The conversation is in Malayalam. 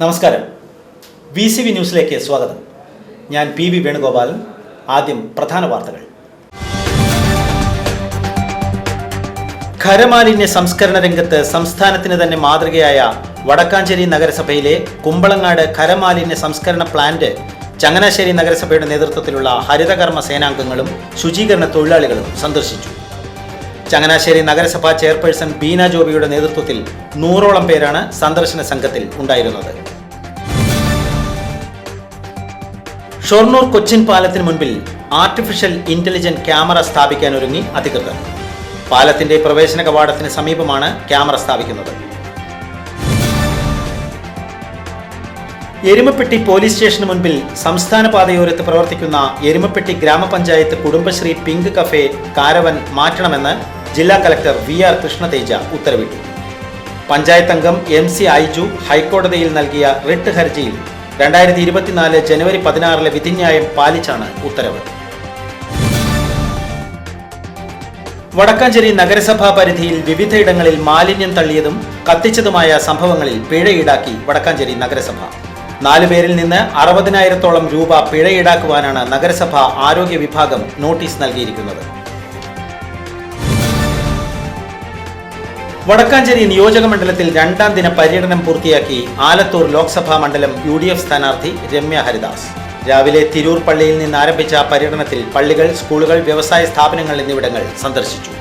നമസ്കാരം. വി സി വി ന്യൂസിലേക്ക് സ്വാഗതം. ഞാൻ പി വി വേണുഗോപാലൻ. ആദ്യം പ്രധാന വാർത്തകൾ. ഖരമാലിന്യ സംസ്കരണ രംഗത്ത് സംസ്ഥാനത്തിന് തന്നെ മാതൃകയായ വടക്കാഞ്ചേരി നഗരസഭയിലെ കുമ്പളങ്ങാട് ഖരമാലിന്യ സംസ്കരണ പ്ലാന്റ് ചങ്ങനാശ്ശേരി നഗരസഭയുടെ നേതൃത്വത്തിലുള്ള ഹരിതകർമ്മ സേനാംഗങ്ങളും ശുചീകരണ തൊഴിലാളികളും സന്ദർശിച്ചു. ചങ്ങനാശ്ശേരി നഗരസഭാ ചെയർപേഴ്സൺ ബീന ജോബിയുടെ നേതൃത്വത്തിൽ നൂറോളം പേരാണ് സന്ദർശന സംഘത്തിൽ ഉണ്ടായിരുന്നത്. ഷൊർണൂർ കൊച്ചിൻ പാലത്തിന് മുൻപിൽ ആർട്ടിഫിഷ്യൽ ഇന്റലിജന്റ് ക്യാമറ സ്ഥാപിക്കാൻ ഒരുങ്ങി അധികൃതർ. പാലത്തിന്റെ പ്രവേശന കവാടത്തിന് സമീപമാണ് ക്യാമറ സ്ഥാപിക്കുന്നത്. എരുമപ്പെട്ടി പോലീസ് സ്റ്റേഷന് മുൻപിൽ സംസ്ഥാന പാതയോരത്ത് പ്രവർത്തിക്കുന്ന എരുമപ്പെട്ടി ഗ്രാമപഞ്ചായത്ത് കുടുംബശ്രീ പിങ്ക് കഫേ കാരവൻ മാറ്റണമെന്ന് ജില്ലാ കലക്ടർ വി ആർ കൃഷ്ണതേജ ഉത്തരവിട്ടു. പഞ്ചായത്ത് അംഗം എം സി ഐജു ഹൈക്കോടതിയിൽ നൽകിയ റിട്ട് ഹർജിയിൽ രണ്ടായിരത്തി ഇരുപത്തിനാല് ജനുവരി പതിനാറിലെ വിധിന്യായം പാലിച്ചാണ് ഉത്തരവ്. വടക്കാഞ്ചേരി നഗരസഭാ പരിധിയിൽ വിവിധയിടങ്ങളിൽ മാലിന്യം തള്ളിയതും കത്തിച്ചതുമായ സംഭവങ്ങളിൽ പിഴ ഈടാക്കി വടക്കാഞ്ചേരി നഗരസഭ. നാലു പേരിൽ നിന്ന് അറുപതിനായിരത്തോളം രൂപ പിഴ ഈടാക്കുവാനാണ് നഗരസഭ ആരോഗ്യ വിഭാഗം നോട്ടീസ് നൽകിയിരിക്കുന്നത്. വടക്കാഞ്ചേരി നിയോജക മണ്ഡലത്തിൽ രണ്ടാം ദിന പര്യടനം പൂർത്തിയാക്കി ആലത്തൂർ ലോക്സഭാ മണ്ഡലം യു ഡി എഫ് സ്ഥാനാർത്ഥി രമ്യ ഹരിദാസ്. രാവിലെ തിരൂർ പള്ളിയിൽ നിന്ന് ആരംഭിച്ച പര്യടനത്തിൽ പള്ളികൾ സ്കൂളുകൾ വ്യവസായ സ്ഥാപനങ്ങൾ എന്നിവിടങ്ങൾ സന്ദർശിച്ചു.